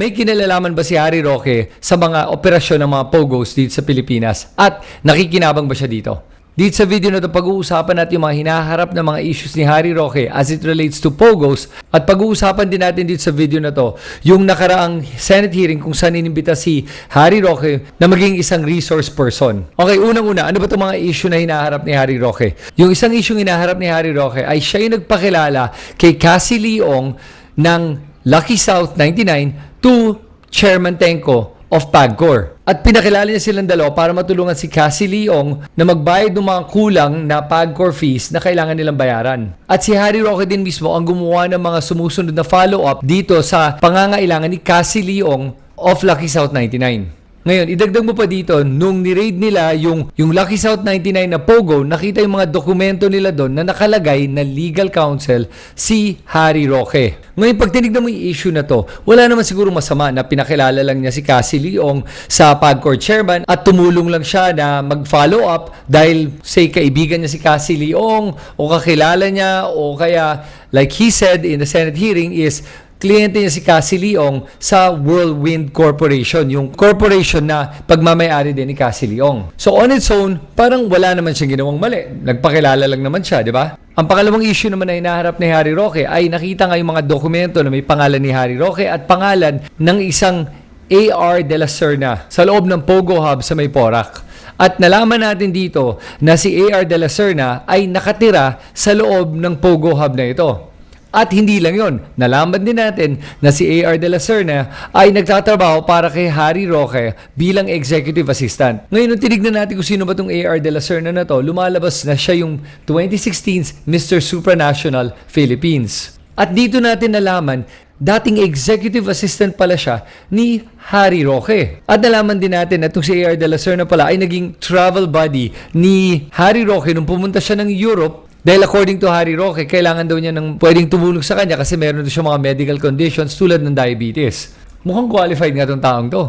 May kinalalaman ba si Harry Roque sa mga operasyon ng mga POGOs dito sa Pilipinas? At nakikinabang ba siya dito? Dito sa video na ito, pag-uusapan natin yung mga hinaharap na mga issues ni Harry Roque as it relates to POGOs. At pag-uusapan din natin dito sa video na to, yung nakaraang Senate hearing kung saan inimbita si Harry Roque na maging isang resource person. Okay, unang-una, ano ba itong mga issue na hinaharap ni Harry Roque? Yung isang issue hinaharap ni Harry Roque ay siya yung nagpakilala kay Cassie Leong ng Lucky South 99 to Chairman Tenko of PAGCOR. At pinakilala niya silang dalawa para matulungan si Cassie Leong na magbayad ng mga kulang na PAGCOR fees na kailangan nilang bayaran. At si Harry Roque din mismo ang gumawa ng mga sumusunod na follow-up dito sa pangangailangan ni Cassie Leong of Lucky South 99. Ngayon, idagdag mo pa dito, nung ni-raid nila yung, yung Lucky South 99 na Pogo, nakita yung mga dokumento nila doon na nakalagay na legal counsel si Harry Roque. Ngayon, pag tinignan mo yung issue na to, wala naman siguro masama na pinakilala lang niya si Cassie Leong sa PAGCOR chairman at tumulong lang siya na mag-follow up dahil say kaibigan niya si Cassie Leong o kakilala niya o kaya like he said in the Senate hearing is kliyente niya si Cassie Leong sa Whirlwind Corporation, yung corporation na pagmamayari din ni Cassie Leong. So on its own, parang wala naman siyang ginawang mali. Nagpakilala lang naman siya, di ba? Ang pangalawang issue naman na hinaharap ni Harry Roque ay nakita nga yung mga dokumento na may pangalan ni Harry Roque at pangalan ng isang AR de la Serna sa loob ng Pogo Hub sa May Porac. At nalaman natin dito na si AR de la Serna ay nakatira sa loob ng Pogo Hub na ito. At hindi lang yon, nalaman din natin na si AR de la Serna ay nagtatrabaho para kay Harry Roque bilang executive assistant. Ngayon, nung tinignan natin kung sino ba itong AR de la Serna na to, lumalabas na siya yung 2016 Mr. Supranational Philippines. At dito natin nalaman, dating executive assistant pala siya ni Harry Roque. At nalaman din natin na itong si AR de la Serna pala ay naging travel buddy ni Harry Roque nung pumunta siya ng Europe dahil according to Harry Roque, kailangan daw niya ng pwedeng tumulong sa kanya kasi meron daw siya mga medical conditions tulad ng diabetes. Mukhang qualified nga tong taong to.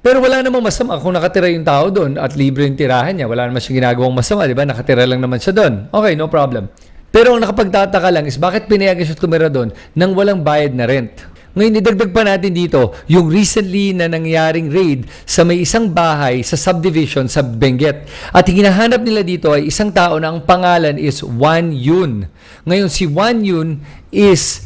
Pero wala namang masama kung nakatira yung tao doon at libre yung tirahan niya. Wala naman siyang ginagawang masama, di ba? Nakatira lang naman siya doon. Okay, no problem. Pero ang nakapagtataka lang is bakit pinayagan siya tumira doon nang walang bayad na rent? Ngayon, idagdag pa natin dito yung recently na nangyaring raid sa may isang bahay sa subdivision sa Benguet. At hinahanap nila dito ay isang tao na ang pangalan is Wan Yun. Ngayon, si Wan Yun is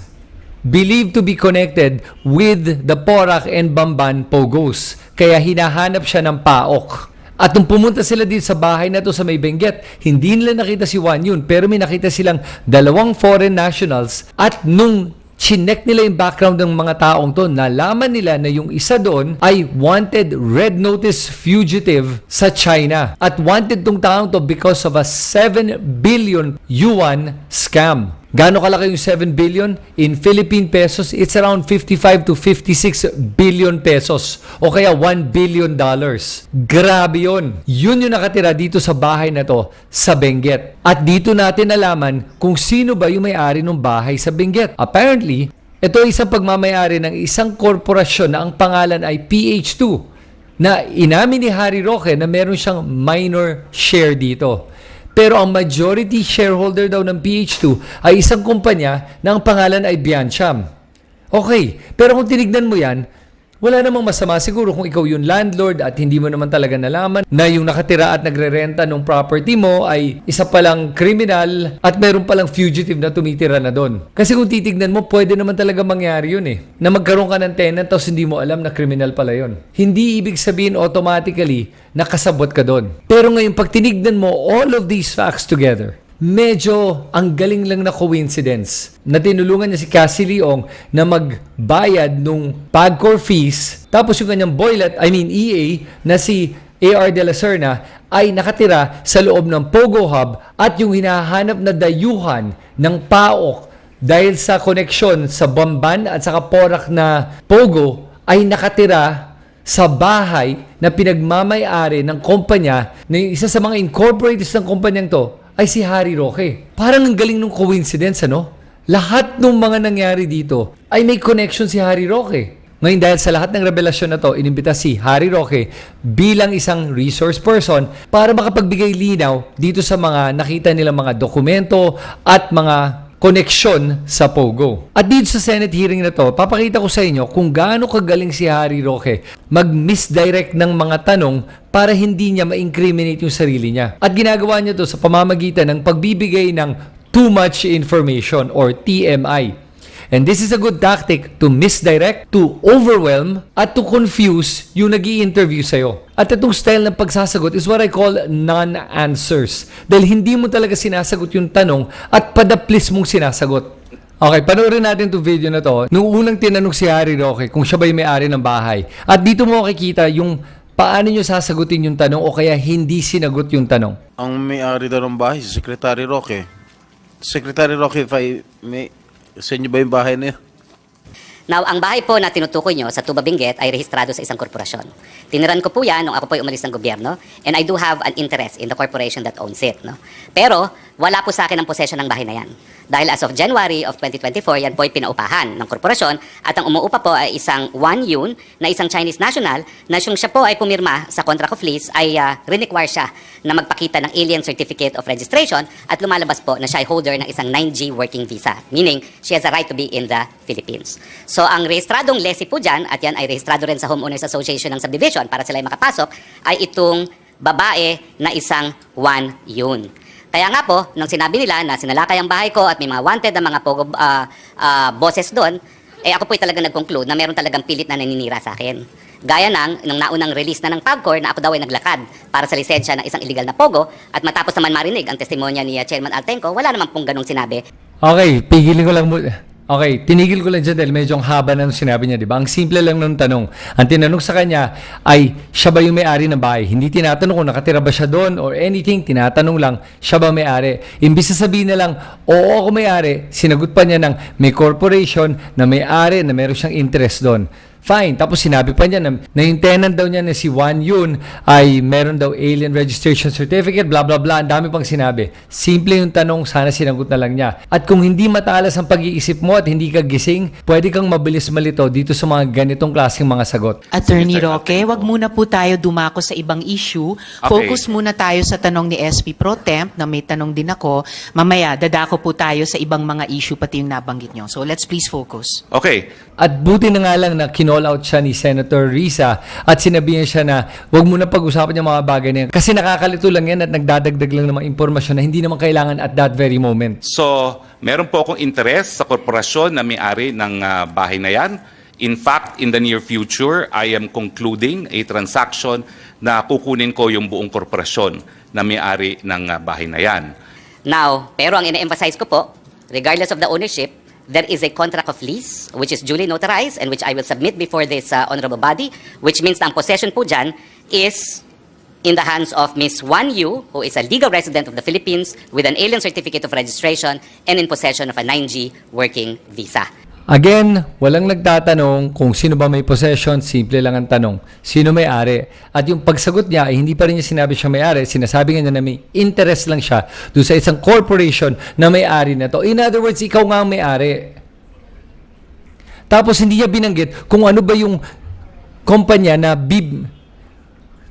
believed to be connected with the Porac and Bamban Pogos. Kaya hinahanap siya ng paok. At nung pumunta sila dito sa bahay na to sa may Benguet, hindi nila nakita si Wan Yun, pero may nakita silang dalawang foreign nationals at nung chinek nila yung background ng mga taong to, nalaman nila na yung isa doon ay wanted red notice fugitive sa China. At wanted tong taong to because of a 7 billion yuan scam. Gano'ng kalaki yung 7 billion? In Philippine pesos, it's around 55 to 56 billion pesos. O kaya 1 billion dollars. Grabe yun. Yun yung nakatira dito sa bahay na to sa Benguet. At dito natin nalaman kung sino ba yung may-ari ng bahay sa Benguet. Apparently, ito ay isang pagmamayari ng isang korporasyon na ang pangalan ay PH2 na inamin ni Harry Roque na meron siyang minor share dito. Pero ang majority shareholder daw ng PH2 ay isang kumpanya na ang pangalan ay Biancham. Okay, pero kung tinignan mo yan, wala namang masama siguro kung ikaw yung landlord at hindi mo naman talaga nalaman na yung nakatira at nagre-renta ng property mo ay isa palang criminal at meron palang fugitive na tumitira na doon. Kasi kung titignan mo, pwede naman talaga mangyari yun eh. Na magkaroon ka ng tenant tapos hindi mo alam na criminal pala yun. Hindi ibig sabihin automatically nakasabot ka doon. Pero ngayon, pag tinignan mo all of these facts together, medyo ang galing lang na coincidence na tinulungan niya si Cassie Leong na magbayad nung PAGCOR fees. Tapos yung kanyang boylet, I mean EA, na si AR de la Serna ay nakatira sa loob ng Pogo Hub at yung hinahanap na dayuhan ng PAOK dahil sa koneksyon sa Bamban at sa Porac na Pogo ay nakatira sa bahay na pinagmamayari ng kumpanya na isa sa mga incorporators ng kumpanyang to ay si Harry Roque. Parang ang galing ng coincidence, ano? Lahat ng mga nangyari dito ay may connection si Harry Roque. Ngayon dahil sa lahat ng revelasyon na to, inimbita si Harry Roque bilang isang resource person para makapagbigay linaw dito sa mga nakita nila mga dokumento at mga koneksyon sa Pogo. At dito sa Senate hearing na to, papakita ko sa inyo kung gaano kagaling si Harry Roque mag-misdirect ng mga tanong para hindi niya ma-incriminate yung sarili niya. At ginagawa niya to sa pamamagitan ng pagbibigay ng too much information or TMI. And this is a good tactic to misdirect, to overwhelm, at to confuse yung nag interview sa'yo. At itong style ng pagsasagot is what I call non-answers. Dahil hindi mo talaga sinasagot yung tanong at padaplis mong sinasagot. Okay, panoorin natin itong video na to. Nung unang tinanong si Harry Roque kung siya ba yung may-ari ng bahay. At dito mo makikita yung paano nyo sasagutin yung tanong o kaya hindi sinagot yung tanong. Ang may-ari daw ng bahay, si Secretary Roque. Secretary Roque, if I may, sa inyo ba yung bahay na yun? Now, ang bahay po na tinutukoy nyo sa Tuba Benguet ay rehistrado sa isang korporasyon. Tiniran ko po yan nung ako po ay umalis ng gobyerno and I do have an interest in the corporation that owns it. No? Pero, wala po sa akin ang possession ng bahay na yan. Dahil as of January of 2024, yan po ay pinaupahan ng korporasyon at ang umuupa po ay isang Wan Yun na isang Chinese national na siyang siya po ay pumirma sa contract of lease ay uh, require siya na magpakita ng Alien Certificate of Registration at lumalabas po na siya ay holder ng isang 9G working visa. Meaning, she has a right to be in the Philippines. Ang rehistradong lessee po dyan, at yan ay rehistrado rin sa Homeowners Association ng Subdivision para sila ay makapasok, ay itong babae na isang Wan Yun. Kaya nga po, nung sinabi nila na sinalakay ang bahay ko at may mga wanted na mga pogo, ah, ah, bosses doon, eh ako po ay talaga nag-conclude na meron talagang pilit na naninira sa akin. Gaya ng, nung naunang release na ng PAGCOR na ako daw ay naglakad para sa lisensya ng isang illegal na pogo at matapos naman marinig ang testimonya ni ah, Chairman Altenco, wala naman pong ganong sinabi. Okay, pigilin ko lang muna. Okay, tinigil ko lang dyan dahil medyo ang haba na sinabi niya, di ba? Ang simple lang ng tanong. Ang tinanong sa kanya ay, siya ba yung may-ari ng bahay? Hindi tinatanong kung nakatira ba siya doon or anything. Tinatanong lang, siya ba may-ari? Imbis na sabihin na lang, oo ako may-ari, sinagot pa niya ng may corporation na may-ari na meron siyang interest doon. Fine. Tapos sinabi pa niya na, na yung tenant daw niya na si Juan Yun ay meron daw alien registration certificate, blah blah blah. Ang dami pang sinabi. Simple yung tanong, sana sinagot na lang niya. At kung hindi matalas ang pag-iisip mo at hindi ka gising, pwede kang mabilis malito dito sa mga ganitong klaseng mga sagot. Attorney. Roque, wag muna po tayo dumako sa ibang issue. Okay. Focus muna tayo sa tanong ni SP Pro Temp na may tanong din ako. Mamaya, dadako po tayo sa ibang mga issue pati yung nabanggit nyo. So let's please focus. Okay. At buti na nga lang na kinall out siya ni Senator Risa at sinabihan siya na wag mo na pag-usapan yung mga bagay na yan. Kasi nakakalito lang yan at nagdadagdag lang ng mga impormasyon na hindi naman kailangan at that very moment. So, meron po akong interest sa korporasyon na may-ari ng ah, bahay na yan. In fact, in the near future, I am concluding a transaction na kukunin ko yung buong korporasyon na may-ari ng ah, bahay na yan. Now, pero ang ina-emphasize ko po, regardless of the ownership, there is a contract of lease which is duly notarized and which I will submit before this uh, honorable body, which means na ang possession po dyan is in the hands of Miss Wan Yu, who is a legal resident of the Philippines with an alien certificate of registration and in possession of a 9G working visa. Again, walang nagtatanong kung sino ba may possession, simple lang ang tanong, sino may-ari? At yung pagsagot niya, ay hindi pa rin niya sinabi siya may-ari, sinasabi niya na may interest lang siya doon sa isang corporation na may-ari na to. In other words, ikaw nga ang may-ari. Tapos hindi niya binanggit kung ano ba yung kumpanya na bib...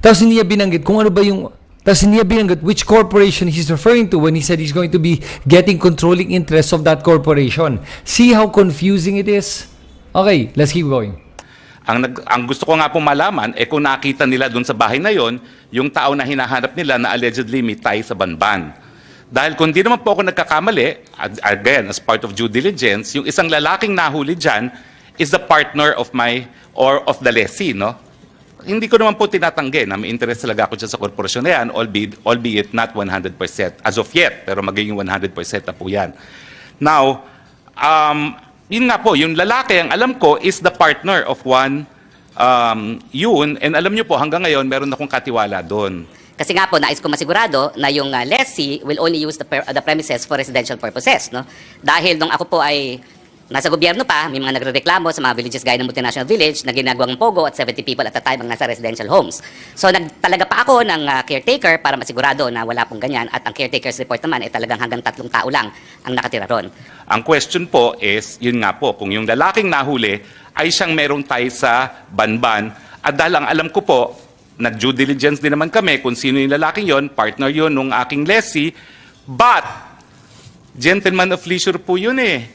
Tapos hindi niya binanggit kung ano ba yung... Tapos binanggit which corporation he's referring to when he said he's going to be getting controlling interest of that corporation. See how confusing it is? Okay, let's keep going. Ang, nag, ang gusto ko nga po malaman, eh kung nakita nila doon sa bahay na yon, yung tao na hinahanap nila na allegedly may tie sa banban. Dahil kung di naman po ako nagkakamali, ag- again, as part of due diligence, yung isang lalaking nahuli dyan is the partner of my, or of the lessee, no? Hindi ko naman po tinatanggi na may interest talaga ako dyan sa korporasyon na yan, albeit, albeit not 100% as of yet, pero magiging 100% na po yan. Now, um, yun nga po, yung lalaki, ang alam ko, is the partner of one um, yun, and alam nyo po, hanggang ngayon, meron akong katiwala doon. Kasi nga po, nais ko masigurado na yung uh, lessee will only use the, per- the premises for residential purposes. No? Dahil nung ako po ay nasa gobyerno pa, may mga nagrereklamo sa mga villages gaya ng multinational village na ginagawang pogo at 70 people at a time ang nasa residential homes. So nagtalaga pa ako ng uh, caretaker para masigurado na wala pong ganyan at ang caretaker's report naman ay talagang hanggang tatlong tao lang ang nakatira ron. Ang question po is, yun nga po, kung yung lalaking nahuli ay siyang merong tie sa banban, at dahil ang alam ko po, nag-due diligence din naman kami kung sino yung lalaking yon, partner yon nung aking lessee, but gentleman of leisure po yun eh.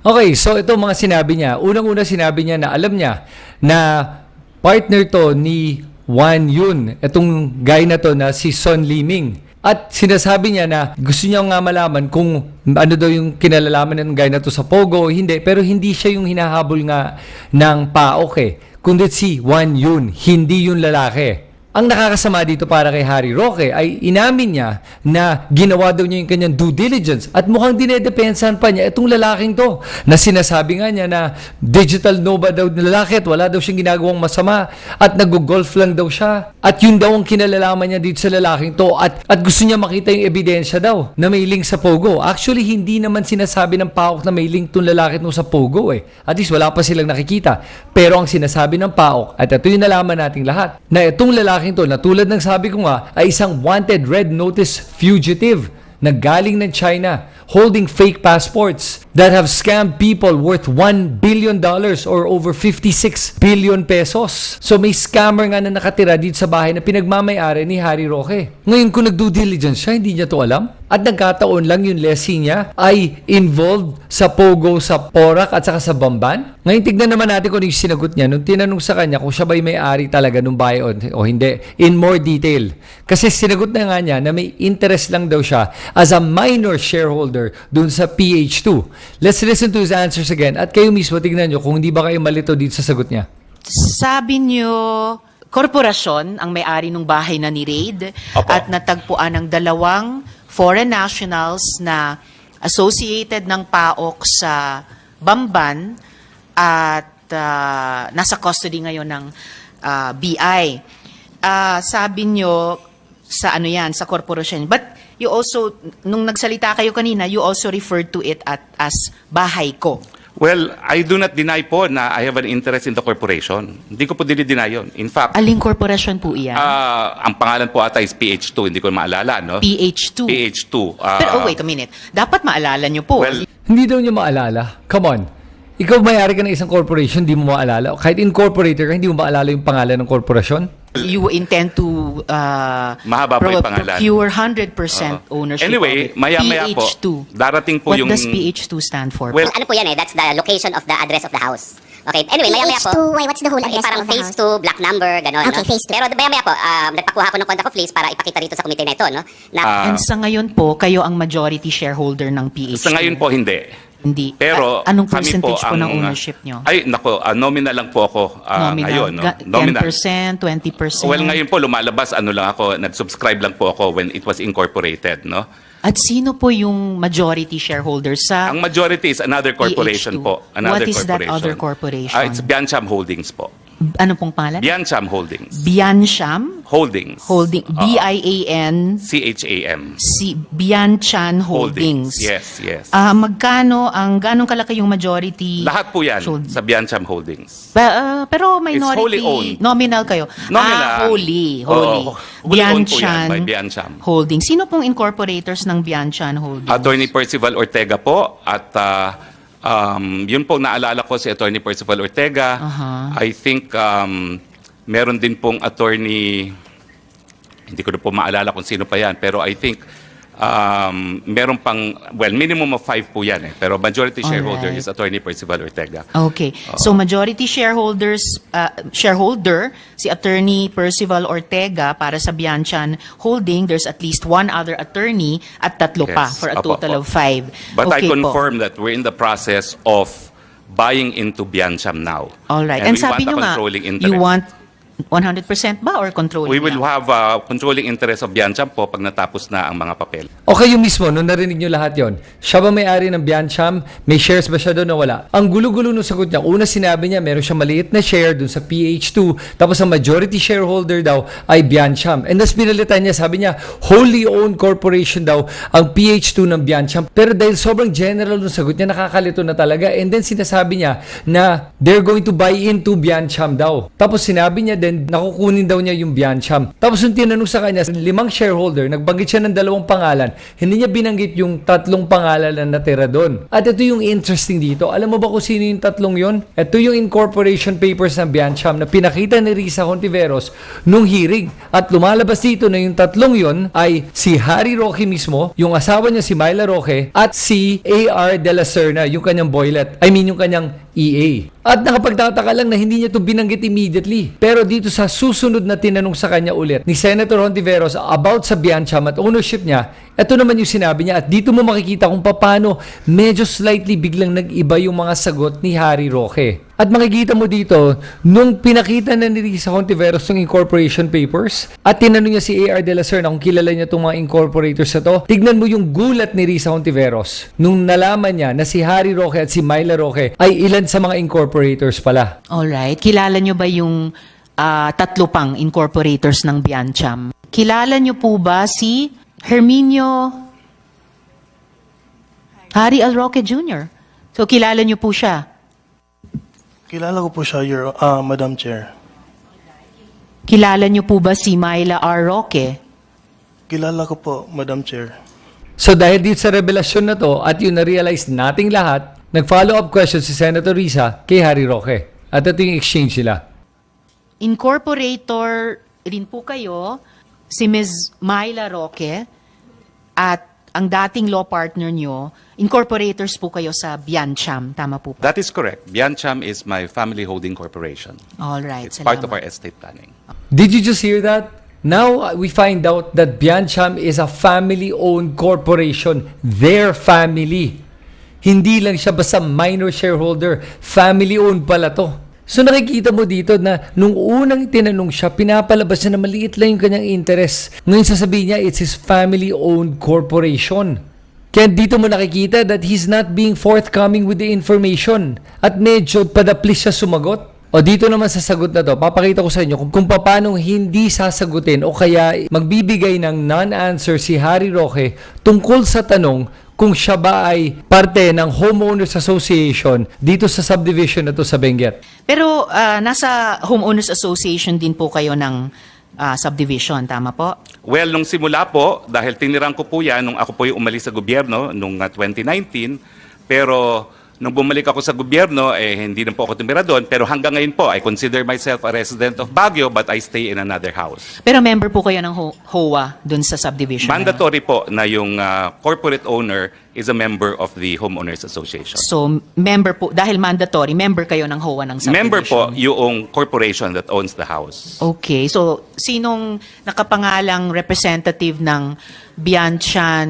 Okay, so ito mga sinabi niya. Unang-una sinabi niya na alam niya na partner to ni Wan Yun, itong guy na to na si Son Liming. At sinasabi niya na gusto niya nga malaman kung ano daw yung kinalalaman ng guy na to sa Pogo o hindi. Pero hindi siya yung hinahabol nga ng PAOK eh. Kundi si Wan Yun, hindi yung lalaki. Ang nakakasama dito para kay Harry Roque ay inamin niya na ginawa daw niya yung kanyang due diligence at mukhang dinedepensahan pa niya itong lalaking to na sinasabi nga niya na digital nomad daw na lalaki at wala daw siyang ginagawang masama at nag-golf lang daw siya at yun daw ang kinalalaman niya dito sa lalaking to at, at gusto niya makita yung ebidensya daw na may link sa Pogo. Actually, hindi naman sinasabi ng PAOK na may link tong lalaki to sa Pogo eh. At least wala pa silang nakikita. Pero ang sinasabi ng PAOK, at ito yung nalaman nating lahat, na itong lalaking to, na tulad ng sabi ko nga, ay isang wanted red notice fugitive na galing ng China holding fake passports that have scammed people worth 1 billion dollars or over 56 billion pesos. So may scammer nga na nakatira dito sa bahay na pinagmamayari ni Harry Roque. Ngayon kung nag-due diligence siya, hindi niya to alam. At nagkataon lang yung lessee niya ay involved sa Pogo, sa Porak at saka sa Bamban. Ngayon tignan naman natin kung ano yung sinagot niya nung tinanong sa kanya kung siya ba'y may-ari talaga nung bahay o, o hindi. In more detail. Kasi sinagot na nga niya na may interest lang daw siya as a minor shareholder dun sa PH2. Let's listen to his answers again. At kayo mismo, tignan nyo kung hindi ba kayo malito dito sa sagot niya. Sabi niyo, korporasyon ang may-ari ng bahay na ni Raid Opo. at natagpuan ng dalawang foreign nationals na associated ng PAOK sa Bamban at ah, nasa custody ngayon ng ah, BI. Ah, sabi niyo sa ano yan, sa korporasyon. But you also, nung nagsalita kayo kanina, you also referred to it at, as bahay ko. Well, I do not deny po na I have an interest in the corporation. Hindi ko po dinideny yun. In fact, Aling korporasyon po iyan? ah, ang pangalan po ata is PH2. Hindi ko maalala, no? PH2. PH2. ah, Pero oh, wait a minute. Dapat maalala nyo po. Well, Hindi daw niya maalala. Come on. Ikaw may-ari ka ng isang corporation, hindi mo maalala. Kahit incorporated ka, hindi mo maalala yung pangalan ng korporasyon. You intend to uh, Mahaba pa yung pangalan. procure 100% Oo. ownership Anyway, of it. maya-maya po, PH2. darating po What yung- does PH2 stand for? Well, ano po yan eh, that's the location of the address of the house. Okay, anyway, maya-maya po. PH2, why, what's the whole address parang of the phase house? 2, black number, gano'n. Okay, no? phase two. Pero maya-maya po, um, nagpakuha ko ng contact of lease para ipakita rito sa committee na ito, no? Na, Ah, And sa ngayon po, kayo ang majority shareholder ng PH2. sa ngayon po, hindi. Hindi. Pero A- anong kami percentage po, ang, ng ownership nyo? Ay, nako, ah, nominal lang po ako ah, Nominal. ngayon. No? Ga- Nominal. 10%, 20%? Well, ngayon po lumalabas ano lang ako, nag-subscribe lang po ako when it was incorporated, no? At sino po yung majority shareholder sa Ang majority is another corporation PH2. po. Another What is that corporation. other corporation? Ah, it's Biancham Holdings po. Ano pong pangalan? Biancham Holdings. Biancham Holdings. Holding Oo. B-I-A-N C-H-A-M. si Bianchan Holdings. Yes, yes. Ah, magkano ang ganong kalaki yung majority? Lahat po yan Hold- sa Biancham Holdings. Ba- ah, pero minority wholly owned. nominal kayo. Nominal. Ah, wholly, wholly. Oo, wholly owned po yan Bianchan by Biancham. Holdings. Sino pong incorporators ng Bianchan Holdings? Attorney Percival Ortega po at ah, um, yun po naalala ko si Attorney Percival Ortega. Aha. I think um, meron din pong attorney hindi ko na po maalala kung sino pa yan pero I think um, meron pang well minimum of five po yan eh pero majority shareholder Alright. is Attorney Percival Ortega. Okay. So majority shareholders uh, shareholder si Attorney Percival Ortega para sa Bianchan Holding, there's at least one other attorney at tatlo pa Yes. for a Apo, total apo. of five. But I okay po. confirm that we're in the process of buying into Biancham now. All right. And, And, we sabi want a nyo nga, controlling you want 100% ba or controlling We will lang? have uh, controlling interest of Biancham po pag natapos na ang mga papel. O kayo mismo, nung narinig nyo lahat yon, siya ba may-ari ng Biancham? May shares ba siya doon o wala? Ang gulo-gulo nung sagot niya, una sinabi niya, meron siya maliit na share doon sa PH2, tapos ang majority shareholder daw ay Biancham. And tas pinalitan niya, sabi niya, wholly owned corporation daw ang PH2 ng Biancham. Pero dahil sobrang general nung sagot niya, nakakalito na talaga. And then sinasabi niya na they're going to buy into Biancham daw. Tapos sinabi niya din, nakukunin daw niya yung Biancham. Tapos yung tinanong sa kanya, limang shareholder, nagbanggit siya ng dalawang pangalan. Hindi niya binanggit yung tatlong pangalan na natira doon. At ito yung interesting dito. Alam mo ba kung sino yung tatlong yon? Ito yung incorporation papers ng Biancham na pinakita ni Risa Hontiveros nung hearing. At lumalabas dito na yung tatlong yon ay si Harry Roque mismo, yung asawa niya si Myla Roque, at si A.R. De La Serna, yung kanyang boylet. I mean, yung kanyang EA. At nakapagtataka lang na hindi niya to binanggit immediately. Pero dito sa susunod na tinanong sa kanya ulit ni Senator Hontiveros about sa Biancham at ownership niya, ito naman yung sinabi niya at dito mo makikita kung paano medyo slightly biglang nag-iba yung mga sagot ni Harry Roque. At makikita mo dito, nung pinakita na ni Risa Hontiveros yung incorporation papers at tinanong niya si A.R. De La Serna kung kilala niya itong mga incorporators na to, tignan mo yung gulat ni Risa Hontiveros nung nalaman niya na si Harry Roque at si Myla Roque ay ilan sa mga incorporators pala. Alright. Kilala nyo ba yung ah, tatlo pang incorporators ng Biancham? Kilala nyo po ba si Herminio Harry L. Roque Jr.? So, kilala nyo po siya. Kilala ko po siya, Your, ah, Madam Chair. Kilala nyo po ba si Myla R. Roque? Kilala ko po, Madam Chair. So dahil dito sa revelasyon na to at yung na-realize nating lahat, nag-follow up question si Senator Risa kay Harry Roque. At ito yung exchange nila. Incorporator rin po kayo, si Ms. Myla Roque, at ang dating law partner nyo, incorporators po kayo sa Biancham. Tama po ba? That is correct. Biancham is my family holding corporation. All right. It's part of our salamat. estate planning. Did you just hear that? Now uh, we find out that Biancham is a family-owned corporation. Their family. Hindi lang siya basta minor shareholder. Family-owned pala to. So nakikita mo dito na nung unang tinanong siya, pinapalabas niya na maliit lang yung kanyang interest. Ngayon sasabihin niya, it's his family-owned corporation. Kaya dito mo nakikita that he's not being forthcoming with the information. At medyo padaplis siya sumagot. O dito naman sa sagot na to, papakita ko sa inyo kung, kung paano hindi sasagutin o kaya magbibigay ng non-answer si Harry Roque tungkol sa tanong kung siya ba ay parte ng Homeowners Association dito sa subdivision na to sa Benguet. Pero ah, nasa Homeowners Association din po kayo ng ah, subdivision, tama po? Well, nung simula po, dahil tinirang ko po yan nung ako po yung umalis sa gobyerno nung uh, 2019, pero nung bumalik ako sa gobyerno, eh, hindi na po ako tumira doon. Pero hanggang ngayon po, I consider myself a resident of Baguio, but I stay in another house. Pero member po kayo ng Ho- HOA dun sa subdivision. Mandatory po na yung uh, corporate owner is a member of the Homeowners Association. So, member po, dahil mandatory, member kayo ng HOA ng subdivision. Member po yung corporation that owns the house. Okay, so sinong nakapangalang representative ng Bianchan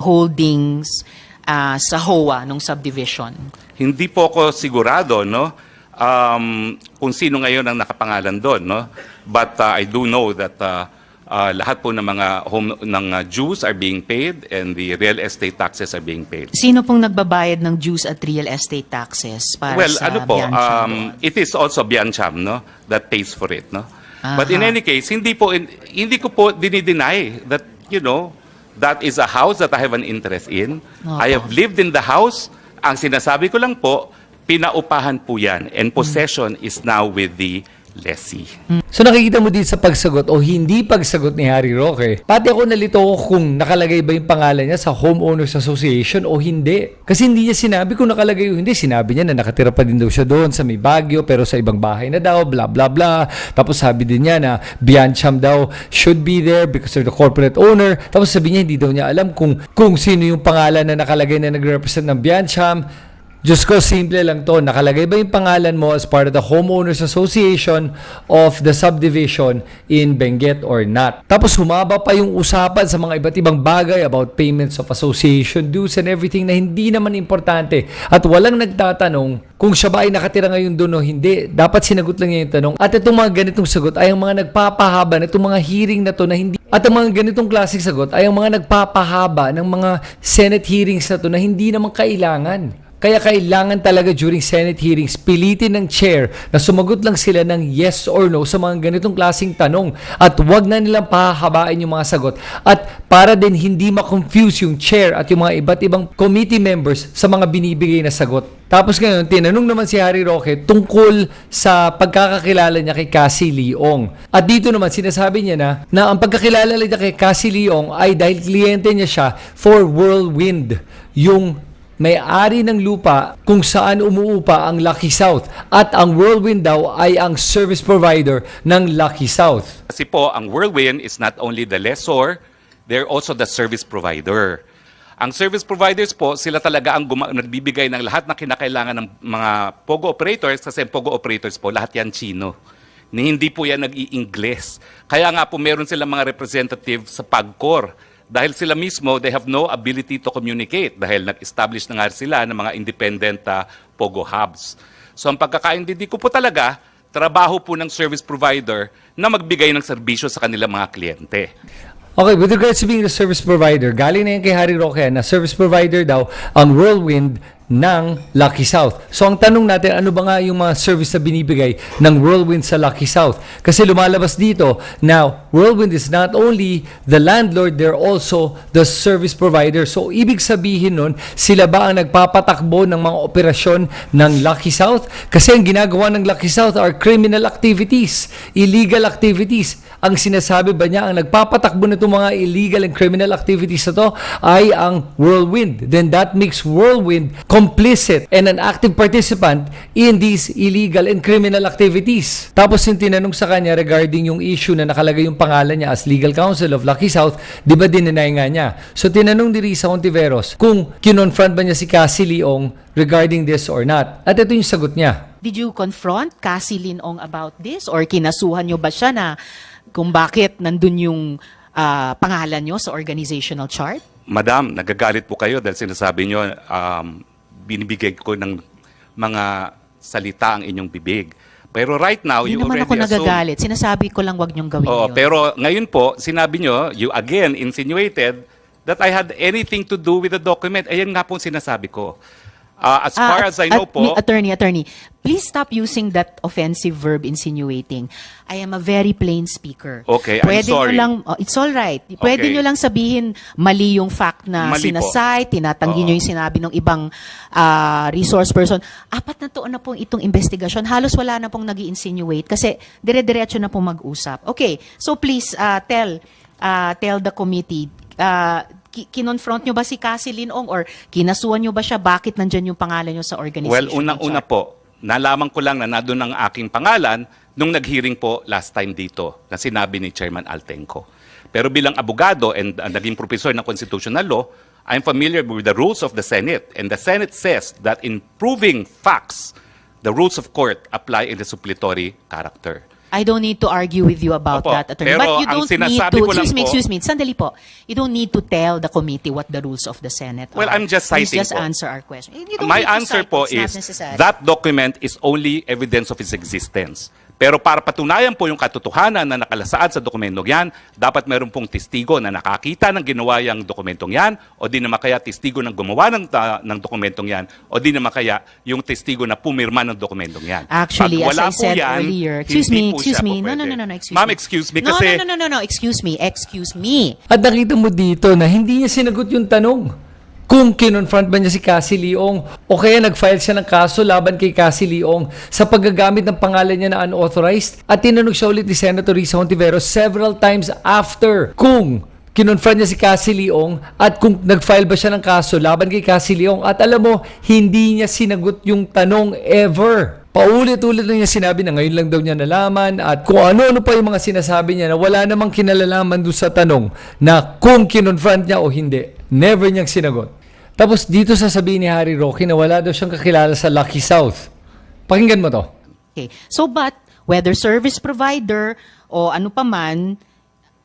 Holdings ah, sa HOA nung subdivision? Hindi po ako sigurado, no? Um, kung sino ngayon ang nakapangalan doon, no? But uh, I do know that uh, uh, lahat po ng mga home ng uh, dues are being paid and the real estate taxes are being paid. Sino pong nagbabayad ng dues at real estate taxes para Well, sa ano po, Biancham? um, it is also Biancham, no, that pays for it, no. But in Aha. any case, hindi po hindi ko po dinideny that, you know, that is a house that I have an interest in. I have lived in the house. Ang sinasabi ko lang po, pinaupahan po yan and possession is now with the lessee. So nakikita mo dito sa pagsagot o hindi pagsagot ni Harry Roque. Pati ako nalito kung nakalagay ba yung pangalan niya sa Homeowners Association o hindi. Kasi hindi niya sinabi kung nakalagay o hindi. Sinabi niya na nakatira pa din daw siya doon sa may Baguio pero sa ibang bahay na daw, bla bla bla. Tapos sabi din niya na Biancham daw should be there because of the corporate owner. Tapos sabi niya hindi daw niya alam kung kung sino yung pangalan na nakalagay na nagre-represent ng Biancham. Diyos ko, simple lang to. Nakalagay ba yung pangalan mo as part of the Homeowners Association of the subdivision in Benguet or not? Tapos humaba pa yung usapan sa mga iba't ibang bagay about payments of association dues and everything na hindi naman importante. At walang nagtatanong kung siya ba ay nakatira ngayon doon o hindi. Dapat sinagot lang niya yung tanong. At itong mga ganitong sagot ay ang mga nagpapahaba na itong mga hearing na to na hindi at ang mga ganitong klaseng sagot ay ang mga nagpapahaba ng mga Senate hearings na to na hindi naman kailangan. Kaya kailangan talaga during Senate hearings, pilitin ng chair na sumagot lang sila ng yes or no sa mga ganitong klaseng tanong at wag na nilang pahahabain yung mga sagot at para din hindi ma-confuse yung chair at yung mga iba't ibang committee members sa mga binibigay na sagot. Tapos ngayon, tinanong naman si Harry Roque tungkol sa pagkakakilala niya kay Cassie Leong. At dito naman sinasabi niya na na ang pagkakilala niya kay Cassie Leong ay dahil kliyente niya siya for Whirlwind, yung may-ari ng lupa kung saan umuupa ang Lucky South. At ang Whirlwind daw ay ang service provider ng Lucky South. Kasi po, ang Whirlwind is not only the lessor, they're also the service provider. Ang service providers po, sila talaga ang guma- nagbibigay ng lahat na kinakailangan ng mga POGO operators kasi POGO operators po, lahat yan Chino. Ni hindi po yan nag-i-Ingles. Kaya nga po meron silang mga representative sa PAGCOR. Dahil sila mismo, they have no ability to communicate dahil nag-establish na nga sila ng mga independent ah, POGO hubs. So ang pagkakaintindi ko po talaga, trabaho po ng service provider na magbigay ng serbisyo sa kanilang mga kliyente. Okay, with regards to being the service provider, galing na yan kay Harry Roque na service provider daw ang Whirlwind ng Lucky South. So ang tanong natin, ano ba nga yung mga service na binibigay ng Whirlwind sa Lucky South? Kasi lumalabas dito, now, Whirlwind is not only the landlord, they're also the service provider. So ibig sabihin nun, sila ba ang nagpapatakbo ng mga operasyon ng Lucky South? Kasi ang ginagawa ng Lucky South are criminal activities, illegal activities. Ang sinasabi ba niya, ang nagpapatakbo nito mga illegal and criminal activities na to ay ang Whirlwind. Then that makes Whirlwind complicit and an active participant in these illegal and criminal activities. Tapos yung tinanong sa kanya regarding yung issue na nakalagay yung pangalan niya as legal counsel of Lucky South, di ba dininay nga niya? So tinanong ni Risa Ontiveros kung kinonfront ba niya si Cassie Leong regarding this or not. At ito yung sagot niya. Did you confront Cassie Linong about this? Or kinasuhan nyo ba siya na kung bakit nandun yung ah, pangalan nyo sa organizational chart? Madam, nagagalit po kayo dahil sinasabi nyo, um, binibigay ko ng mga salita ang inyong bibig. Pero right now, Hindi you naman already ako assume... nagagalit. Sinasabi ko lang wag nyong gawin Oo, yun. pero ngayon po, sinabi nyo, you again insinuated that I had anything to do with the document. Ayan nga po sinasabi ko. Ah, as far Ah, as I know at- po, Attorney, attorney, please stop using that offensive verb insinuating. I am a very plain speaker. Okay, I'm Pwede nyo sorry. lang, oh, it's all right. Pwede Okay. nyo lang sabihin mali yung fact na Mali po. sinasay, tinatanggi Oo. nyo yung sinabi ng ibang ah, resource person. Apat na taon na pong itong investigasyon. Halos wala na pong nag insinuate kasi dire-diretso na pong mag-usap. Okay, so please ah, tell ah, tell the committee ah, ki- kinonfront nyo ba si Cassie Linong or kinasuhan nyo ba siya bakit nandyan yung pangalan nyo sa organization? Well, unang-una po, nalaman ko lang na nandun ang aking pangalan nung nag-hearing po last time dito na sinabi ni Chairman Altenco. Pero bilang abogado and uh, naging professor ng constitutional law, I'm familiar with the rules of the Senate. And the Senate says that in proving facts, the rules of court apply in the suppletory character. I don't need to argue with you about Opo, that, attorney. But you don't need to, excuse me, po- excuse me, sandali po. You don't need to tell the committee what the rules of the Senate Well, are. I'm just Please citing just po. answer our question. My answer cite, po is that document is only evidence of its existence. Pero para patunayan po yung katotohanan na nakalasaad sa dokumentong yan, dapat meron pong testigo na nakakita ng ginawa yung dokumentong yan, o di naman kaya testigo ng gumawa ng, ta- ng dokumentong yan, o di naman kaya yung testigo na pumirma ng dokumentong yan. Actually, Pag as wala I po said yan, earlier, excuse hindi me, po excuse me. No, no, no, no, no, excuse Ma'am, excuse me no, kasi... No, no, no, no, no, excuse me, excuse me. At nakita mo dito na hindi niya sinagot yung tanong kung kinonfront ba niya si Cassie Leong o kaya nag-file siya ng kaso laban kay Cassie Leong sa paggagamit ng pangalan niya na unauthorized at tinanong siya ulit ni Senator Risa Hontiveros several times after kung kinonfront niya si Cassie Leong at kung nag-file ba siya ng kaso laban kay Cassie Leong at alam mo, hindi niya sinagot yung tanong ever. Paulit-ulit lang niya sinabi na ngayon lang daw niya nalaman at kung ano-ano pa yung mga sinasabi niya na wala namang kinalalaman doon sa tanong na kung kinonfront niya o hindi. Never niyang sinagot. Tapos dito sasabihin ni Harry Roque na wala daw siyang kakilala sa Lucky South. Pakinggan mo to. Okay. So but whether service provider o ano pa man,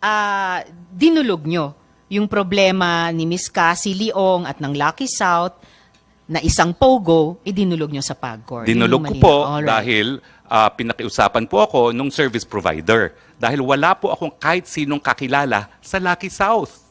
ah, dinulog nyo yung problema ni Miss Cassie Leong at ng Lucky South na isang pogo, idinulog nyo sa PAGCOR. Dinulog ko po Alright. dahil ah, pinakiusapan po ako nung service provider. Dahil wala po akong kahit sinong kakilala sa Lucky South.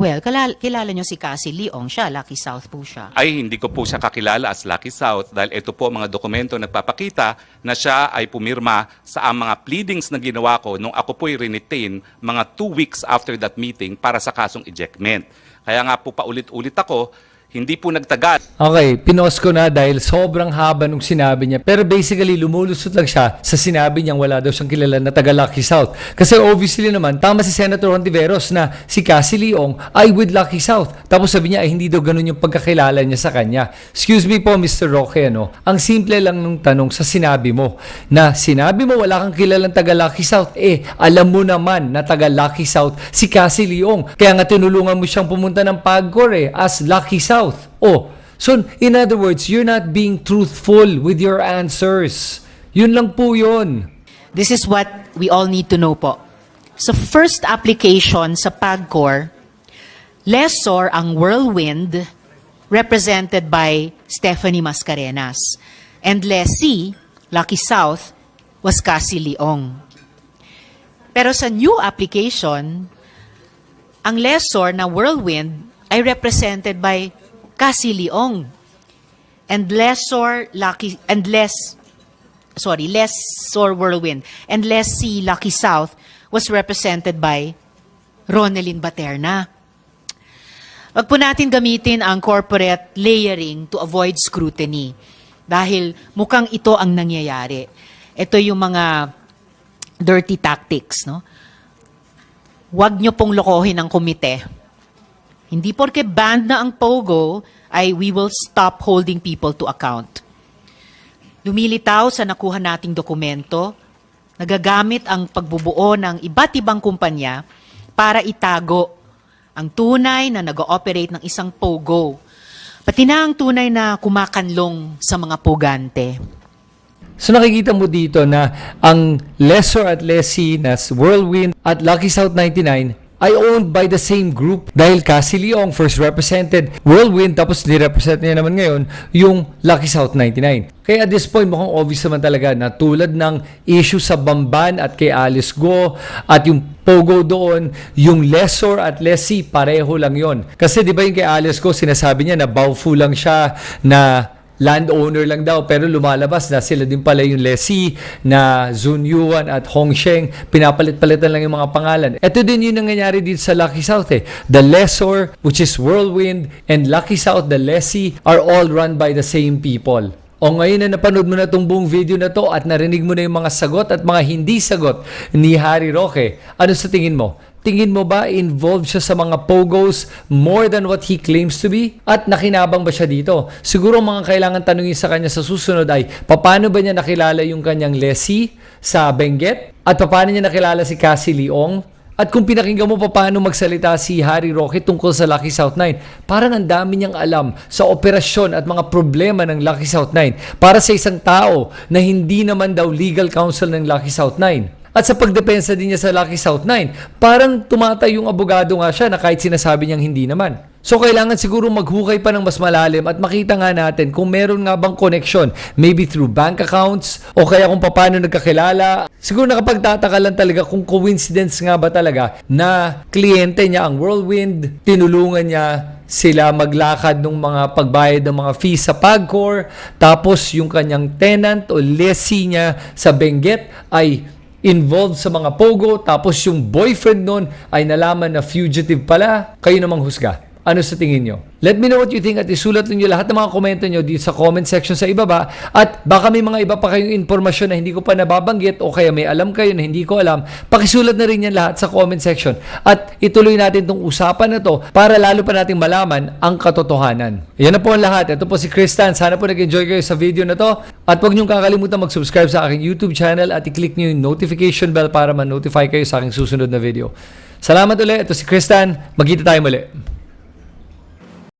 Well, kilala, kilala nyo si Cassie Leong. Siya, Lucky South po siya. Ay hindi ko po siya kakilala as Lucky South dahil ito po mga dokumento nagpapakita na siya ay pumirma sa mga pleadings na ginawa ko nung ako po'y renetain mga two weeks after that meeting para sa kasong ejectment. Kaya nga po paulit-ulit ako, hindi po nagtagal. Okay, pinos ko na dahil sobrang haba nung sinabi niya. Pero basically, lumulusot lang siya sa sinabi niyang wala daw siyang kilala na taga Lucky South. Kasi obviously naman, tama si Senator Hontiveros na si Cassie Leong ay with Lucky South. Tapos sabi niya ay hindi daw ganun yung pagkakilala niya sa kanya. Excuse me po, Mr. Roque, ano? Ang simple lang nung tanong sa sinabi mo na sinabi mo wala kang kilalang taga Lucky South. Eh, alam mo naman na taga Lucky South si Cassie Leong. Kaya nga tinulungan mo siyang pumunta ng PAGCOR eh, as Lucky South. Oh, so in other words, you're not being truthful with your answers. Yun lang po yun. This is what we all need to know po. Sa first application sa PAGCOR, lessor ang Whirlwind represented by Stephanie Mascarenas. And lessee, Lucky South, was Cassie Leong. Pero sa new application, ang lessor na Whirlwind ay represented by Cassie Leong. And lessor Lucky and less sorry, Lessor Whirlwind and Lessee Lucky South was represented by Ronelyn Baterna. Wag po natin gamitin ang corporate layering to avoid scrutiny dahil mukhang ito ang nangyayari. Ito yung mga dirty tactics, no? Huwag nyo pong lokohin ang komite. Hindi porke banned na ang POGO ay we will stop holding people to account. Lumilitaw sa nakuha nating dokumento, nagagamit ang pagbubuo ng iba't ibang kumpanya para itago ang tunay na nag-ooperate ng isang POGO, pati na ang tunay na kumakanlong sa mga pugante. So nakikita mo dito na ang lessor at lessee na Whirlwind at Lucky South 99 ay owned by the same group dahil Cassie Leong first represented Whirlwind tapos ni-represent niya naman ngayon yung Lucky South 99. Kaya at this point mukhang obvious naman talaga na tulad ng issue sa Bamban at kay Alice Go at yung Pogo doon, yung lessor at lessee pareho lang yon. Kasi di ba yung kay Alice Go sinasabi niya na bawful lang siya na landowner lang daw pero lumalabas na sila din pala yung lessee na Zun Yuan at Hong Sheng. Pinapalit-palitan lang yung mga pangalan. Ito din yun ang nangyayari dito sa Lucky South eh. The lessor which is Whirlwind and Lucky South the lessee are all run by the same people. O ngayon na napanood mo na itong buong video na to at narinig mo na yung mga sagot at mga hindi sagot ni Harry Roque, ano sa tingin mo? Tingin mo ba involved siya sa mga pogos more than what he claims to be? At nakinabang ba siya dito? Siguro mga kailangan tanungin sa kanya sa susunod ay paano ba niya nakilala yung kanyang lessee sa Benguet? At paano niya nakilala si Cassie Leong? At kung pinakinggan mo pa paano magsalita si Harry Roque tungkol sa Lucky South 9, parang ang dami niyang alam sa operasyon at mga problema ng Lucky South 9 para sa isang tao na hindi naman daw legal counsel ng Lucky South 9. At sa pagdepensa din niya sa Lucky South 9, parang tumatay yung abogado nga siya na kahit sinasabi niyang hindi naman. So kailangan siguro maghukay pa ng mas malalim at makita nga natin kung meron nga bang connection, maybe through bank accounts o kaya kung paano nagkakilala. Siguro nakapagtataka lang talaga kung coincidence nga ba talaga na kliyente niya ang Whirlwind, tinulungan niya sila maglakad ng mga pagbayad ng mga fees sa PAGCOR, tapos yung kanyang tenant o lessee niya sa Benguet ay involved sa mga pogo, tapos yung boyfriend nun ay nalaman na fugitive pala, kayo namang husga. Ano sa tingin nyo? Let me know what you think at isulat ninyo lahat ng mga komento nyo dito sa comment section sa ibaba at baka may mga iba pa kayong impormasyon na hindi ko pa nababanggit o kaya may alam kayo na hindi ko alam, pakisulat na rin yan lahat sa comment section at ituloy natin tong usapan na to para lalo pa nating malaman ang katotohanan. Yan na po ang lahat. Ito po si Kristan. Sana po nag-enjoy kayo sa video na to at huwag niyong kakalimutan mag-subscribe sa aking YouTube channel at i-click niyo yung notification bell para ma-notify kayo sa aking susunod na video. Salamat ulit. Ito si Kristan. Magkita tayo muli.